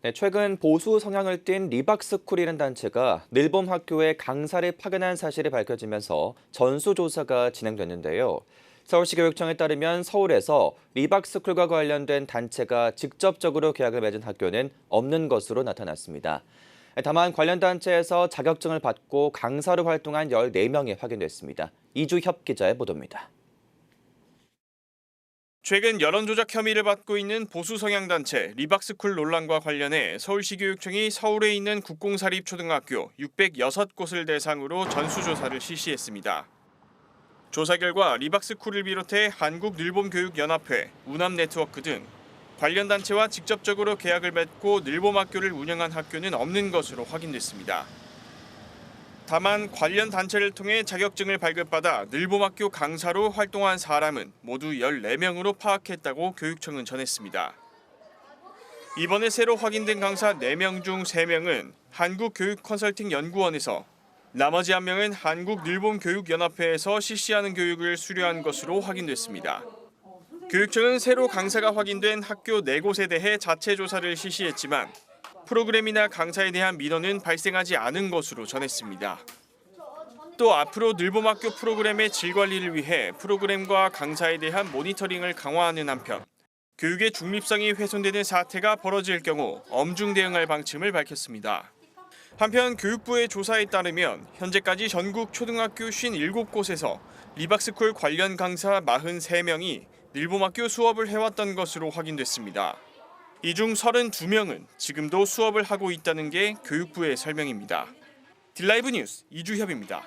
네, 최근 보수 성향을 띤 리박스쿨이라는 단체가 늘봄 학교에 강사를 파견한 사실이 밝혀지면서 전수조사가 진행됐는데요. 서울시 교육청에 따르면 서울에서 리박스쿨과 관련된 단체가 직접적으로 계약을 맺은 학교는 없는 것으로 나타났습니다. 다만 관련 단체에서 자격증을 받고 강사로 활동한 14명이 확인됐습니다. 이주협 기자의 보도입니다. 최근 여론조작 혐의를 받고 있는 보수 성향 단체 리박스쿨 논란과 관련해 서울시 교육청이 서울에 있는 국공사립 초등학교 606곳을 대상으로 전수조사를 실시했습니다. 조사 결과 리박스쿨을 비롯해 한국늘봄교육연합회, 우남네트워크 등 관련 단체와 직접적으로 계약을 맺고 늘봄학교를 운영한 학교는 없는 것으로 확인됐습니다. 다만 관련 단체를 통해 자격증을 발급받아 늘봄학교 강사로 활동한 사람은 모두 14명으로 파악했다고 교육청은 전했습니다. 이번에 새로 확인된 강사 4명 중 3명은 한국교육컨설팅연구원에서 나머지 한 명은 한국늘봄교육연합회에서 실시하는 교육을 수료한 것으로 확인됐습니다. 교육청은 새로 강사가 확인된 학교 4곳에 대해 자체 조사를 실시했지만 프로그램이나 강사에 대한 민원은 발생하지 않은 것으로 전했습니다. 또 앞으로 늘봄학교 프로그램의 질 관리를 위해 프로그램과 강사에 대한 모니터링을 강화하는 한편 교육의 중립성이 훼손되는 사태가 벌어질 경우 엄중 대응할 방침을 밝혔습니다. 한편 교육부의 조사에 따르면 현재까지 전국 초등학교 57곳에서 리박스쿨 관련 강사 43명이 늘봄학교 수업을 해왔던 것으로 확인됐습니다. 이 중 32명은 지금도 수업을 하고 있다는 게 교육부의 설명입니다. 딜라이브 뉴스 이주협입니다.